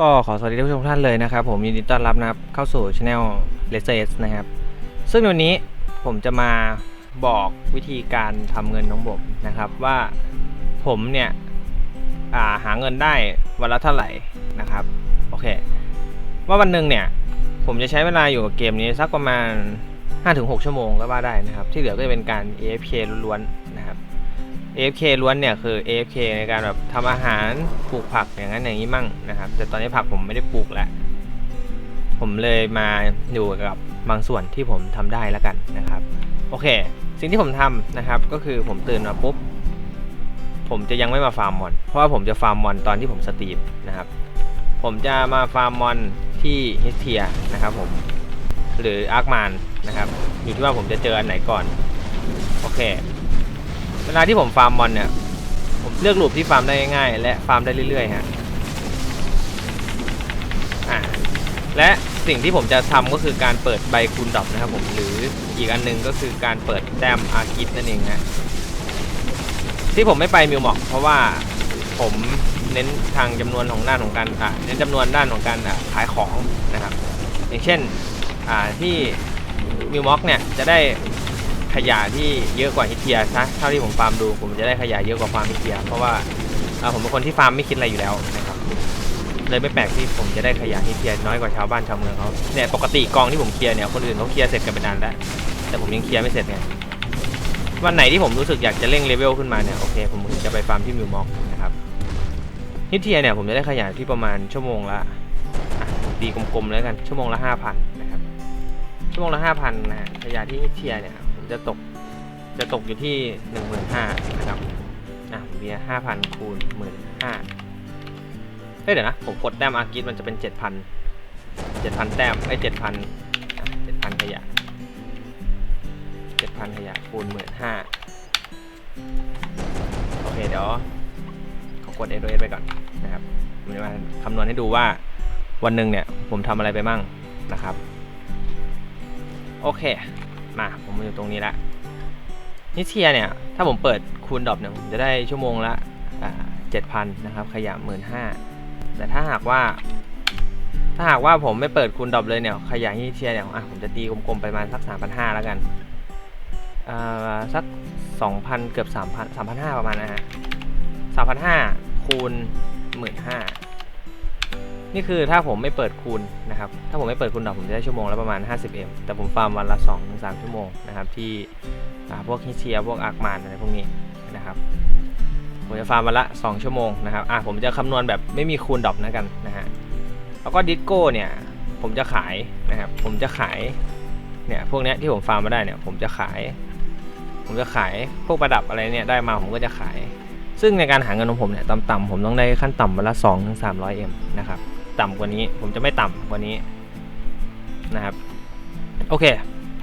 ก็ขอสวัสดีท่านผู้ชมทุกท่านเลยนะครับ ผมยินดีต้อนรับนะครับเข้าสู่ช anel l e s s นะครับ ซึ่งวันนี้ผมจะมาบอกวิธีการทำเงินของผมนะครับว่าผมเนี่ยาหาเงินได้วันละเท่าไหร่นะครับโอเคว่าวันหนึ่งเนี่ยผมจะใช้เวลาอยู่กับเกมนี้สักประมาณ 5-6 ชั่วโมงก็ว่าได้นะครับ ที่เหลือก็จะเป็นการ AFK ล้วนๆนะครับ AFK ล้วนเนี่ยคือ AFK ในการแบบทำอาหารปลูกผักอย่างนั้นอย่างนี้มั่งนะครับ แต่ตอนนี้ผักผมไม่ได้ปลูกแล้วผมเลยมาอยู่กับบางส่วนที่ผมทำได้แล้วกันนะครับ โอเค สิ่งที่ผมทำนะครับ ก็คือผมตื่นมาปุ๊บผมจะยังไม่มาฟาร์มมอน เพราะว่าผมจะฟาร์มมอนตอนที่ผมสตรีมนะครับ ผมจะมาฟาร์มมอนที่ฮิสเทียนะครับผม หรืออาร์คมานนะครับ อยู่ที่ว่าผมจะเจออันไหนก่อน โอเค เวลาที่ผมฟาร์มมอนเนี่ย ผมเลือกรูปที่ฟาร์มได้ง่ายๆ และฟาร์มได้เรื่อยๆฮะอ่าและสิ่งที่ผมจะทำก็คือการเปิดใบคูณดอปนะครับผมหรืออีกอันหนึงก็คือการเปิดแต้มอาคิดนั่นเองฮะที่ผมไม่ไปมิวมอกเพราะว่าผมเน้นทางจำนวนของด้านของการอ่าเน้นจำนวนด้านของการอ่าขายของนะครับ อย่างเช่นอ่าที่มิวมอกเนี่ยจะได้ ขยะที่เยอะกว่าฮิตเทียซะเท่าที่ผมฟาร์มดู ผมจะได้ขยะเยอะกว่าฟาร์มฮิตเทีย เพราะว่าผมเป็นคนที่ฟาร์มไม่คิดอะไรอยู่แล้วนะครับเลยไม่แปลกที่ผมจะได้ขยะฮิตเทียน้อยกว่าชาวบ้านชาวเมืองเขาเนี่ยปกติกองที่ผมเคลียร์เนี่ยคนอื่นเขาเคลียร์เสร็จกันไปนานแล้วแต่ผมยังเคลียร์ไม่เสร็จไงวันไหนที่ผมรู้สึกอยากจะเร่งเลเวลขึ้นมาเนี่ยโอเคผมถึงจะไปฟาร์มที่มิวม็อกนะครับฮิตเทียเนี่ยผมจะได้ขยะที่ประมาณชั่วโมงละอะตีกลมๆแล้วกันชั่วโมงละห้าพันนะครับชั่วโมงละห้าพันนะขยะที่ฮิตเทียเนี่ย จะตกจะตกอยู่ที่หนึ่งหมื่นห้านะครับอะเบียห้าพันคูณหมื่นห้าเฮ้ยเดี๋ยวนะ ผมกดแต้มอาร์กิสมันจะเป็นเจ็ดพันเจ็ดพันแต้มไอ้เจ็ดพันเจ็ดพันขยะเจ็ดพันขยะ คูณหมื่นห้าโอเค เดี๋ยวขอกดเอ s ไปก่อนนะครับผมจะมาคำนวณให้ดูว่าวันหนึ่งเนี่ย ผมทำอะไรไปมั่งนะครับ โอเค มาผมมาอยู่ตรงนี้ละนิเทียเนี่ย ถ้าผมเปิดคูณดรอปเนี่ยผมจะได้ชั่วโมงละเจ็ดพันนะครับ ขยะหมื่นห้าแต่ถ้าหากว่า ถ้าหากว่าผมไม่เปิดคูณดรอปเลยเนี่ย ขยะนิเทียเนี่ยอะผมจะตีกลมๆไปประมาณสักสามพันห้าแล้วกันสักสองพันเกือบสามพันสามพันห้าประมาณนะฮะสามพันห้าคูณหมื่นห้า นี่คือถ้าผมไม่เปิดคูณนะครับ ถ้าผมไม่เปิดคูณดอกผมจะได้ชั่วโมงละประมาณ 50M แต่ผมฟาร์มวันละ 2-3ถึงชั่วโมงนะครับที่พวกฮิเชียพวกอาร์มานอะไรพวกนี้นะครับผมจะฟาร์มวันละ 2 ชั่วโมงนะครับอะผมจะคำนวณแบบไม่มีคูณดอกนะกันนะฮะแล้วก็ดิสโก้เนี่ยผมจะขายนะครับผมจะขายเนี่ยพวกนี้ที่ผมฟาร์มมาได้เนี่ยผมจะขาย ผมจะขายพวกประดับอะไรเนี่ยได้มาผมก็จะขายซึ่งในการหาเงินของผมเนี่ยต่ำๆผมต้องได้ขั้นต่ำวันละ2ถึง300 m นะครับ ต่ำกว่านี้ ผมจะไม่ต่ำกว่านี้นะครับ โอเค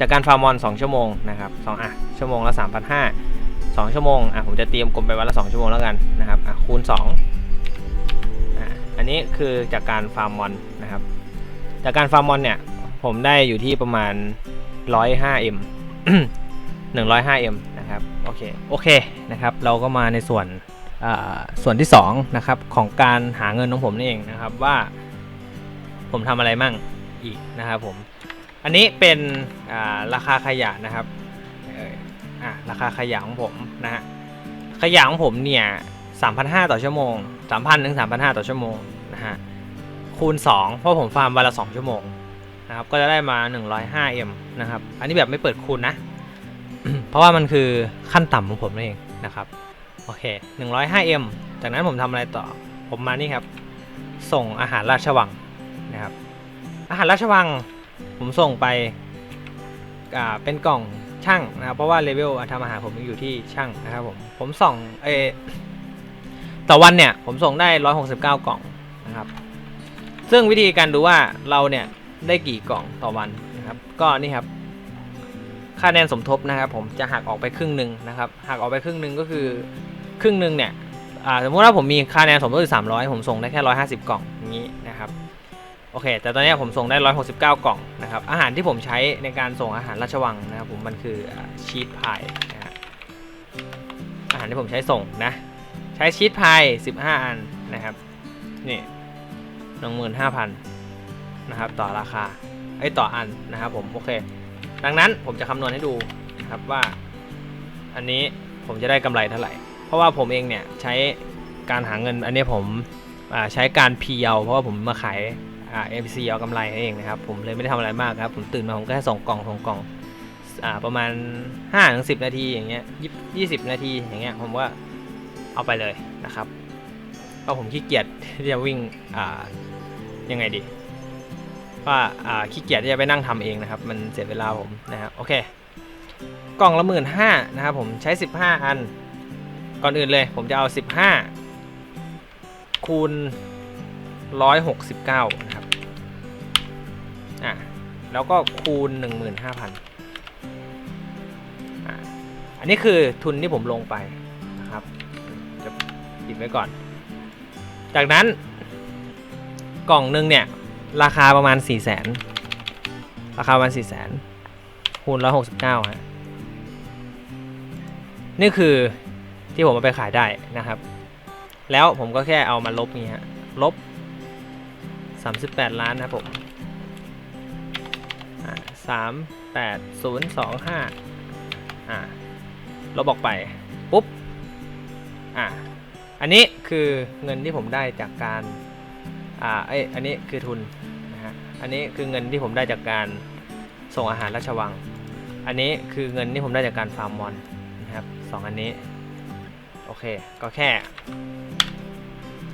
จากการฟาร์มอน 2 ชั่วโมงนะครับ2อะชั่วโมงละ3,500 2 ชั่วโมงอะผมจะเตรียมกลมไปวันละ 2 ชั่วโมงแล้วกันนะครับอะคูณ2อะอันนี้คือจากการฟาร์มอนนะครับ จากการฟาร์มอนเนี่ยผมได้อยู่ที่ประมาณ 105m 105m นะครับ โอเค โอเคนะครับ เราก็มาในส่วน ส่วนที่2นะครับของการหาเงินของผมนี่เองนะครับว่าผมทำอะไรมั่งอีกนะครับผมอันนี้เป็นาราคาขยะนะครับราคาขยะของผมนะฮะขยะของผมเนี่ย3,500 ต่อชั่วโมง 3,000ถึง3,500 ต่อชั่วโมงนะฮะคูณ 2 เพราะผมฟาร์มวันละ 2 ชั่วโมงนะครับก็จะได้มา 105m นะครับ อันนี้แบบไม่เปิดคูณนะ เพราะว่ามันคือขั้นต่ำของผมนั่นเองนะครับ โอเค 105m จากนั้นผมทำอะไรต่อ ผมมานี่ครับ ส่งอาหารราชวังนะครับ อาหารราชวัง ผมส่งไปอ่าเป็นกล่องช่างนะครับ เพราะว่าเลเวลทำอาหารผมยังอยู่ที่ช่างนะครับผม ผมส่งเอต่อวันเนี่ย ผมส่งได้ 169 กล่องนะครับ ซึ่งวิธีการดูว่าเราเนี่ยได้กี่กล่องต่อวันนะครับ ก็นี่ครับคะแนนสมทบนะครับ ผมจะหักออกไปครึ่งหนึ่งนะครับหักออกไปครึ่งหนึ่งก็คือ ครึ่งหนึ่งเนี่ยสมมติว่าผมมีคะแนนสมทบอยู่300 ผมส่งได้แค่ 150 กล่องอย่างนี้นะครับโอเค แต่ตอนนี้ผมส่งได้ 169 กล่องนะครับอาหารที่ผมใช้ในการส่งอาหารราชวังนะครับผมมันคือชีสพายนะฮะอาหารที่ผมใช้ส่งนะใช้ชีสพาย 15 อันนะครับนี่15,000นะครับต่อราคาไอ้ต่ออันนะครับผมโอเค ดังนั้นผมจะคำนวณให้ดูนะครับว่า อันนี้ผมจะได้กำไรเท่าไหร่ เพราะว่าผมเองเนี่ยใช้การหาเงินอันนี้ผมใช้การ P เอาเพราะว่าผมมาขายเอ่า MPC เอากำไรเองนะครับ ผมเลยไม่ได้ทำอะไรมากครับ ผมตื่นมาผมก็แค่ส่งกล่องส่งกล่องอประมาณ5ถึง10 นาทีอย่างเงี้ยยี่สิบนาทีอย่างเงี้ยผมว่าเอาไปเลยนะครับเพราะผมขี้เกียจที่จะวิ่งยังไงดีว่าาขี้เกียจที่จะไปนั่งทำเองนะครับ มันเสียเวลาผมนะครับโอเค กล่องละหมื่นห้านะครับผมใช้ 15 อัน ก่อนอื่นเลยผมจะเอา 15 คูณ 169 นะครับ อะ แล้วก็คูณ 15,000อะอันนี้คือทุนที่ผมลงไปนะครับ จะปิดไว้ก่อน จากนั้นกล่องหนึ่งเนี่ย ราคาประมาณ 4 0 0 0 0 0ราคาประมาณ 4 0 0 0 0 0คูณ169ฮะนี่คือ ที่ผมเอาไปขายได้นะครับ แล้วผมก็แค่เอามาลบนี่ฮะลบ 38 ล้านนะผมสามแปดศูนย์สองห้าอ่าลบออกไป ปุ๊บ อ่าอันนี้คือเงินที่ผมได้จากการอ่าเอ้ยอันนี้คือทุนนะฮะอันนี้คือเงินที่ผมได้จากการส่งอาหารราชวัง อันนี้คือเงินที่ผมได้จากการฟาร์มมอนนะครับสองอันนี้ โอเค ก็แค่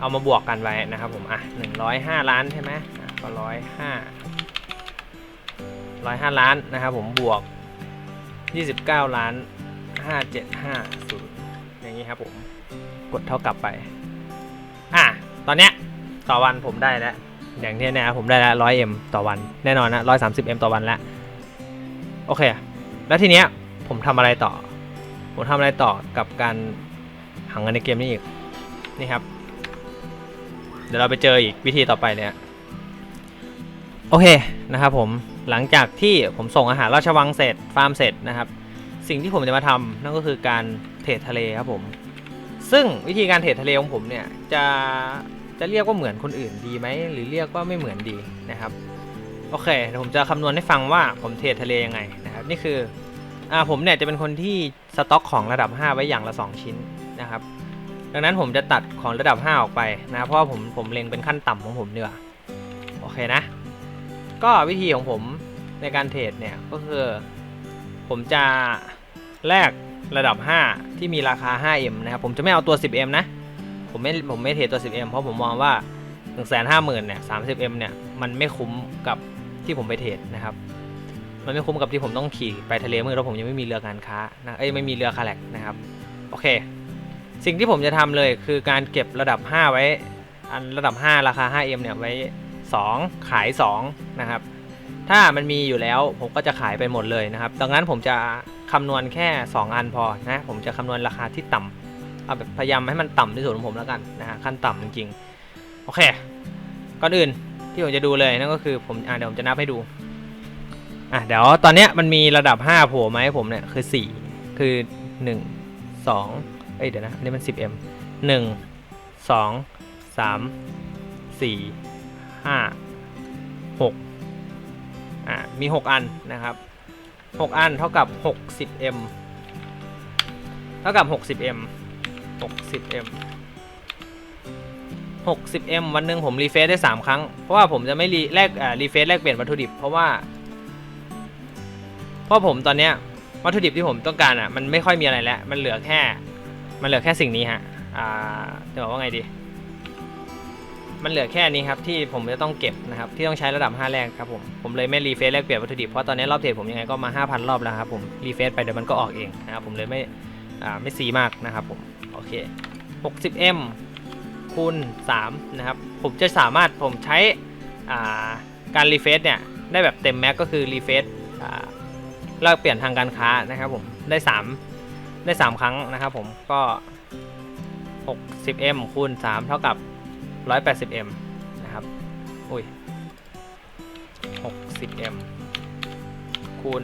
เอามาบวกกันไว้นะครับผมอะหนึ่งร้อยห้าล้านใช่ไหมก็ร้อยห้าร้อยห้าล้านนะครับผมบวกยี่สิบเก้าล้านห้าเจ็ดห้าศูนย์อย่างนี้ครับผมกดเท่ากับไป อะ ตอนเนี้ยต่อวันผมได้แล้ว อย่างที่เนี่ยผมได้แล้วร้อยเอ็มต่อวัน แน่นอนนะร้อยสามสิบเอ็มต่อวันแล้ว โอเค แล้วทีเนี้ยผมทำอะไรต่อ ผมทำอะไรต่อกับการ หาเงินในเกมนี้อีก นี่ครับ เดี๋ยวเราไปเจออีกวิธีต่อไปเลยอะโอเคนะครับผม หลังจากที่ผมส่งอาหารราชวังเสร็จ ฟาร์มเสร็จนะครับ สิ่งที่ผมจะมาทำนั่นก็คือการเทรดทะเลครับผม ซึ่งวิธีการเทรดทะเลของผมเนี่ยจะจะเรียกว่าเหมือนคนอื่นดีไหมหรือเรียกว่าไม่เหมือนดีนะครับโอเคเดี๋ยวผมจะคำนวณให้ฟังว่าผมเทรดทะเลยังไงนะครับนี่คืออ่าผมเนี่ยจะเป็นคนที่สต็อกของระดับ 5 ไว้อย่างละ 2 ชิ้น นะครับ ดังนั้นผมจะตัดของระดับ 5 ออกไปนะเพราะว่าผมผมเล็งเป็นขั้นต่ำของผมดีกว่าโอเคนะ ก็วิธีของผมในการเทรดเนี่ยก็คือ ผมจะแลกระดับ 5 ที่มีราคา 5M นะครับผมจะไม่เอาตัว 10M นะผมไม่ผมไม่เทรดตัว 10M เพราะผมมองว่า 150,000เนี่ย 30M เนี่ยมันไม่คุ้มกับที่ผมไปเทรดนะครับมันไม่คุ้มกับที่ผมต้องขี่ไปทะเลมืดแล้วผมยังไม่มีเรือการค้านะเอ้ยไม่มีเรือคาแลกนะครับ โอเค สิ่งที่ผมจะทำเลยคือการเก็บระดับ 5 ไว้ อันระดับ 5 ราคา 5M เนี่ยไว้ 2 ขาย 2 นะครับ ถ้ามันมีอยู่แล้วผมก็จะขายไปหมดเลยนะครับ ดังนั้นผมจะคำนวณแค่ 2 อันพอนะ ผมจะคำนวณราคาที่ต่ำเอาแบบพยายามให้มันต่ำที่สุดของผมแล้วกันนะฮะขั้นต่ำจริงๆ โอเค ก่อนอื่นที่ผมจะดูเลยนั่นก็คือผมอ่าเดี๋ยวผมจะนับให้ดูอะเดี๋ยวตอนเนี้ยมันมีระดับ 5 โผล่มาให้ผมเนี่ยคือ 4 คือ 1 2 เอ้ยเดี๋ยวนะ อันนี้มัน 10m 1 2 3 4 5 6อะมี 6 อันนะครับ 6 อันเท่ากับ 60m เท่ากับ 60m 60m 60m วันหนึ่งผมรีเฟซได้ 3 ครั้ง เพราะว่าผมจะไม่รีแลกอ่ารีเฟซแลกเปลี่ยนวัตถุดิบ เพราะว่า เพราะผมตอนเนี้ยวัตถุดิบที่ผมต้องการอะมันไม่ค่อยมีอะไรแล้ว มันเหลือแค่ มันเหลือแค่สิ่งนี้ฮะอ่าจะบอกว่าไงดี มันเหลือแค่นี้ครับที่ผมจะต้องเก็บนะครับที่ต้องใช้ระดับ 5 แรกครับผมผมเลยไม่รีเฟซแลกเปลี่ยนวัตถุดิบเพราะตอนนี้รอบเทรดผมยังไงก็มา 5,000 รอบแล้วครับผมรีเฟซไปเดี๋ยวมันก็ออกเองนะครับผมเลยไม่อ่าไม่ซีมากนะครับผมโอเค 60m คูณ3นะครับผมจะสามารถผมใช้การรีเฟซเนี่ยได้แบบเต็มแม็กก็คือรีเฟซแลกเปลี่ยนทางการค้านะครับผมได้ 3 ได้ 3 ครั้งนะครับผมก็ 60m คูณ 3 เท่ากับ 180m นะครับ อุ้ย 60m คูณ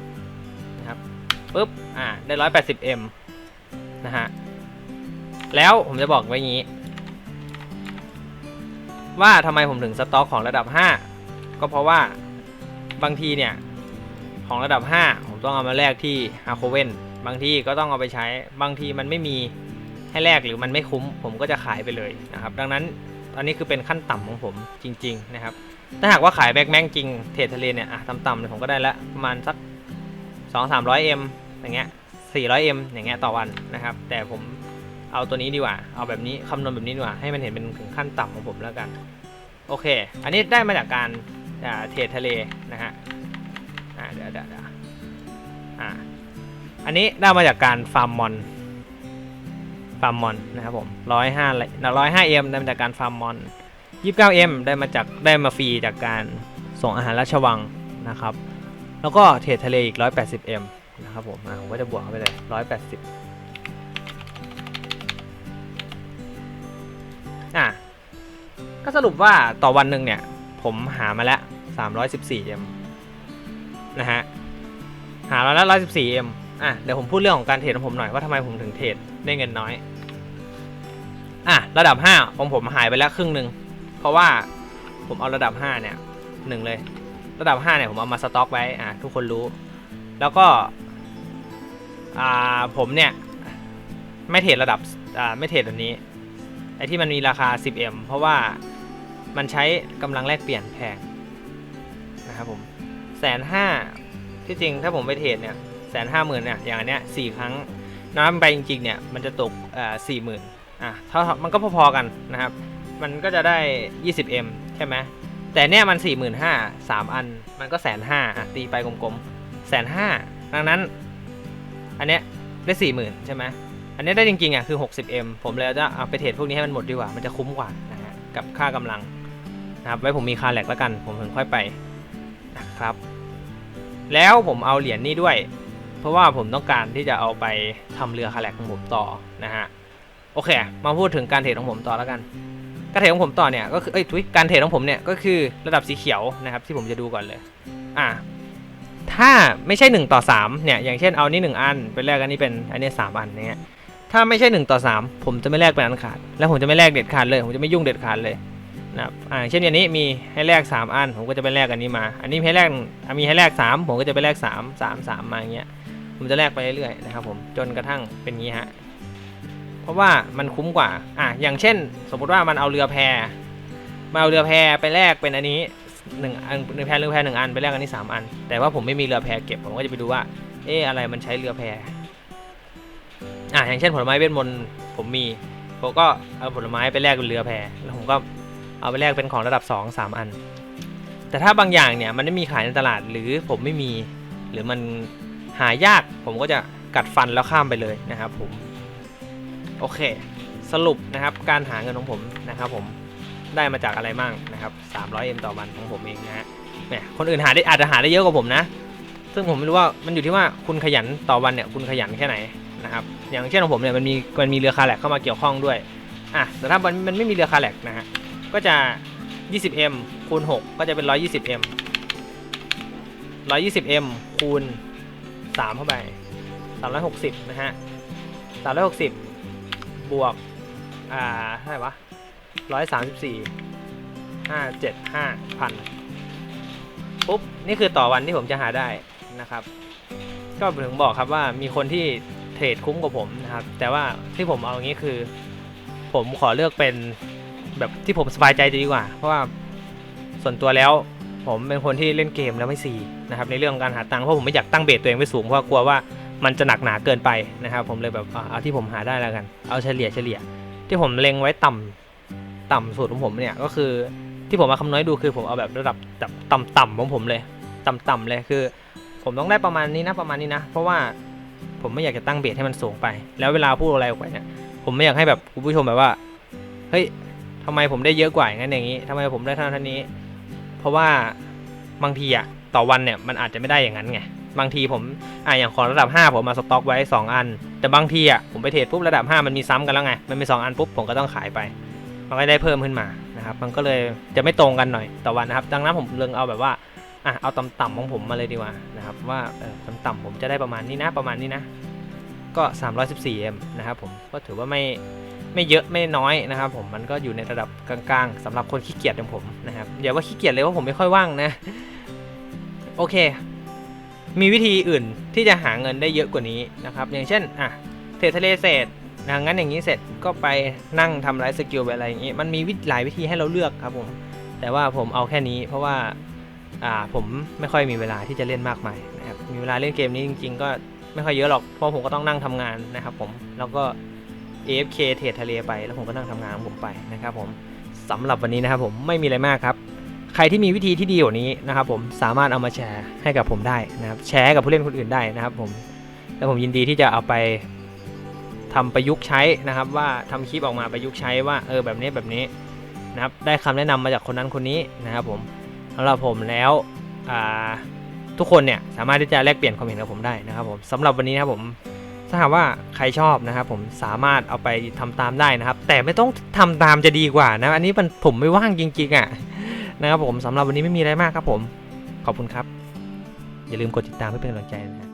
3 นะครับปุ๊บ อ่า ได้ 180m นะฮะ แล้วผมจะบอกไว้งนี้ ว่าทำไมผมถึงสต็อกของระดับ 5 ก็เพราะว่าบางทีเนี่ย ของระดับ 5 ผมต้องเอามาแลกที่ฮาโคเวน บางทีก็ต้องเอาไปใช้บางทีมันไม่มีให้แลกหรือมันไม่คุ้ม ผมก็จะขายไปเลยนะครับ ดังนั้นอันนี้คือเป็นขั้นต่ำของผมจริง ๆ นะครับ ถ้าหากว่าขายแบ็กแมงจริงเทรดทะเลเนี่ยอะต่ำๆเนี่ยผมก็ได้ละประมาณสัก 2 3 0 0 M อย่างเงี้ย 400 M อย่างเงี้ยต่อวันนะครับ แต่ผมเอาตัวนี้ดีกว่า เอาแบบนี้คำนวณแบบนี้ดีกว่า ให้มันเห็นเป็นถึงขั้นต่ำของผมแล้วกัน โอเค อันนี้ได้มาจากการเทรดทะเลนะฮะ อ่าเดี๋ยวเดี๋ยวเดี๋ยวอ่า อันนี้ได้มาจากการฟาร์มมอน ฟาร์มมอนนะครับผมร้อยห้าร้อยห้าเอ็มได้มาจากการฟาร์มมอนยี่สิบเก้าเอ็มได้มาจากได้มาฟรีจากการส่งอาหารราชวังนะครับ แล้วก็เทรดทะเลอีกร้อยแปดสิบเอ็มนะครับผมอ่าผมก็จะบวกเข้าไปเลยร้อยแปดสิบอะก็สรุปว่าต่อวันหนึ่งเนี่ย ผมหามาแล้ว314 M นะฮะหามาแล้ว114 M อ่ะเดี๋ยวผมพูดเรื่องของการเทรดของผมหน่อยว่าทำไมผมถึงเทรดได้เงินน้อย อะระดับ 5 ของผมหายไปแล้วครึ่งหนึ่งเพราะว่าผมเอาระดับ 5 เนี่ยหนึ่งเลย ระดับ 5 เนี่ยผมเอามาสต็อกไว้อะทุกคนรู้ แล้วก็อ่าผมเนี่ยไม่เทรดระดับอ่าไม่เทรดแบบนี้ไอ้ที่มันมีราคา 10M เพราะว่ามันใช้กำลังแลกเปลี่ยนแพงนะครับผมแสนห้าที่จริงถ้าผมไปเทรดเนี่ย สนห้าหมื่นเนี่ยอย่างอันเนี้ยสี่ครั้งน้ำไปจริงๆเนี่ยมันจะตกอ่าสี่หมื่นอะเท่ามันก็พอๆกันนะครับ มันก็จะได้ 20M ใช่ไหมแต่เนี่ยมัน 4 5 0 0 0 3อันมันก็แสนห้าอะตีไปกลมๆแสนห้าดังนั้น อันเนี้ยได้ 40,000 ใช่ไหมอันนี้ได้จริงๆอะคือ 60M ผมเลยจะเอาไปเทรดพวกนี้ให้มันหมดดีกว่า มันจะคุ้มกว่านะฮะกับค่ากำลังนะครับไว้ผมมีคาแลกแล้วกัน ผมถึงค่อยไปนะครับ แล้วผมเอาเหรียญนี้ด้วย เพราะว่าผมต้องการที่จะเอาไปทำเรือคาแลกของผมต่อนะฮะโอเค มาพูดถึงการเทรดของผมต่อแล้วกัน การเทรดของผมต่อเนี่ยก็คือเอ้ยทุยการเทรดของผมเนี่ยก็คือระดับสีเขียวนะครับที่ผมจะดูก่อนเลยอะถ้าไม่ใช่ 1 ต่อ3เนี่ยอย่างเช่นเอานี่ 1 อันไปแลกอันนี้เป็นอันนี้ 3 อันเนี่ยถ้าไม่ใช่ 1 ต่อ 3 ผมจะไม่แลกเป็นอันขาด แล้วผมจะไม่แลกเด็ดขาดเลยผมจะไม่ยุ่งเด็ดขาดเลยนะครับอ่าเช่นอย่างนี้มีให้แลก3 อัน ผมก็จะไปแลกอันนี้มา อันนี้ให้แลกอะมีให้แลก3 ผมก็จะไปแลก 3 3 3 มาอย่างเงี้ย ผมจะแลกไปเรื่อยๆนะครับผมจนกระทั่งเป็นงี้ฮะเพราะว่ามันคุ้มกว่าอะอย่างเช่น สมมติว่ามันเอาเรือแพมาเอาเรือแพไปแลกเป็นอันนี้หนึ่งอันเรือแพเรือแพหนึ่งอันไปแลกอันนี้สามอัน แต่ว่าผมไม่มีเรือแพเก็บผมก็จะไปดูว่า เอออะไรมันใช้เรือแพอะอย่างเช่นผลไม้เวทมนต์ผมมีผมก็เอาผลไม้ไปแลกเป็นเรือแพแล้วผมก็เอาไปแลกเป็นของระดับ 2 3 อัน แต่ถ้าบางอย่างเนี่ยมันไม่มีขายในตลาดหรือผมไม่มีหรือมัน หายากผมก็จะกัดฟันแล้วข้ามไปเลยนะครับผมโอเค สรุปนะครับการหาเงินของผมนะครับผมได้มาจากอะไรมั่งนะครับ 300M ต่อวันของผมเองนะฮะเนี่ยคนอื่นหาได้อาจจะหาได้เยอะกว่าผมนะ ซึ่งผมไม่รู้ว่ามันอยู่ที่ว่าคุณขยันต่อวันเนี่ยคุณขยันแค่ไหนนะครับ อย่างเช่นของผมเนี่ยมันมีมันมีเรือคาแลกเข้ามาเกี่ยวข้องด้วยอะแต่ถ้ามันมันไม่มีเรือคาแลกนะฮะก็จะ 20m คูณ 6 ก็จะเป็น 120m 120m คูณ 3 เข้าไป 360 นะฮะ 360 บวก อ่าเท่าไหร่วะ 134 575พันปุ๊บ นี่คือต่อวันที่ผมจะหาได้นะครับ ก็ถึงบอกครับว่ามีคนที่เทรดคุ้มกว่าผมนะครับ แต่ว่าที่ผมเอาอย่างนี้คือ ผมขอเลือกเป็นแบบที่ผมสบายใจดีกว่า เพราะว่าส่วนตัวแล้ว ผมเป็นคนที่เล่นเกมแล้วไม่ซีนะครับในเรื่องการหาตังค์เพราะผมไม่อยากตั้งเบสตัวเองไว้สูงเพราะกลัวว่ามันจะหนักหนาเกินไปนะครับผมเลยแบบเอาที่ผมหาได้แล้วกัน เอาเฉลี่ยเฉลี่ย ที่ผมเล็งไว้ต่ำต่ำสุดของผมเนี่ยก็คือที่ผมมาคำนวณให้ดูคือผมเอาแบบระดับแบบต่ำๆของผมเลย ต่ำๆเลยคือ ผมต้องได้ประมาณนี้นะประมาณนี้นะ เพราะว่าผมไม่อยากจะตั้งเบสให้มันสูงไป แล้วเวลาพูดอะไรออกไปเนี่ยผมไม่อยากให้แบบคุณผู้ชมแบบว่าเฮ้ยทำไมผมได้เยอะกว่าอย่างนั้นอย่างนี้ทำไมผมได้เท่านั้นนี้ ราะว่าบางทีอะต่อวันเนี่ยมันอาจจะไม่ได้อย่างนั้นไงบางทีผมอะอย่างของระดับ 5 ผมมาสต็อกไว้ 2 อัน แต่บางทีอะผมไปเทรดปุ๊บระดับ 5 มันมีซ้ำกันแล้วไง มันมี 2 อันปุ๊บผมก็ต้องขายไป มันก็ได้เพิ่มขึ้นมานะครับ มันก็เลยจะไม่ตรงกันหน่อยต่อวันนะครับ ดังนั้นผมเลืองเอาแบบว่าอะเอาต่ำๆของผมมาเลยดีกว่านะครับ ว่าเออต่ำๆผมจะได้ประมาณนี้นะประมาณนี้นะ ก็ 314M นะครับผมก็ถือว่าไม่ ไม่เยอะไม่น้อยนะครับ ผมมันก็อยู่ในระดับกลางๆสำหรับคนขี้เกียจอย่างผมนะครับอย่าว่าขี้เกียจเลยว่าผมไม่ค่อยว่างนะ โอเค มีวิธีอื่นที่จะหาเงินได้เยอะกว่านี้นะครับ อย่างเช่นอะเททะเลเศษนะงั้นอย่างนี้เสร็จก็ไปนั่งทำไลฟ์สกิลไปอะไรอย่างนี้ มันมีวิธีหลายวิธีให้เราเลือกครับผม แต่ว่าผมเอาแค่นี้เพราะว่าอ่าผมไม่ค่อยมีเวลาที่จะเล่นมากมายนะครับมีเวลาเล่นเกมนี้จริง ๆ ก็ไม่ค่อยเยอะหรอกเพราะผมก็ต้องนั่งทำงานนะครับผมแล้วก็ AFK เทรดทะเลไปแล้วผมก็นั่งทำงานของผมไปนะครับผมสำหรับวันนี้นะครับผมไม่มีอะไรมากครับ ใครที่มีวิธีที่ดีกว่านี้นะครับผมสามารถเอามาแชร์ให้กับผมได้นะครับแชร์กับผู้เล่นคนอื่นได้นะครับผมแล้วผมยินดีที่จะเอาไปทำประยุกต์ใช้นะครับว่าทำคลิปออกมาประยุกต์ใช้ว่าเออแบบนี้แบบนี้นะครับได้คำแนะนำมาจากคนนั้นคนนี้นะครับผมสำหรับผมแล้วทุกคนเนี่ยสามารถที่จะแลกเปลี่ยนความเห็นกับผมได้นะครับผมสำหรับวันนี้นะครับผม ถ้าหากว่าใครชอบนะครับผมสามารถเอาไปทำตามได้นะครับ แต่ไม่ต้องทำตามจะดีกว่านะ อันนี้มันผมไม่ว่างจริงๆอะนะครับผมสำหรับวันนี้ไม่มีอะไรมากครับผม ขอบคุณครับ อย่าลืมกดติดตามเพื่อเป็นกำลังใจนะ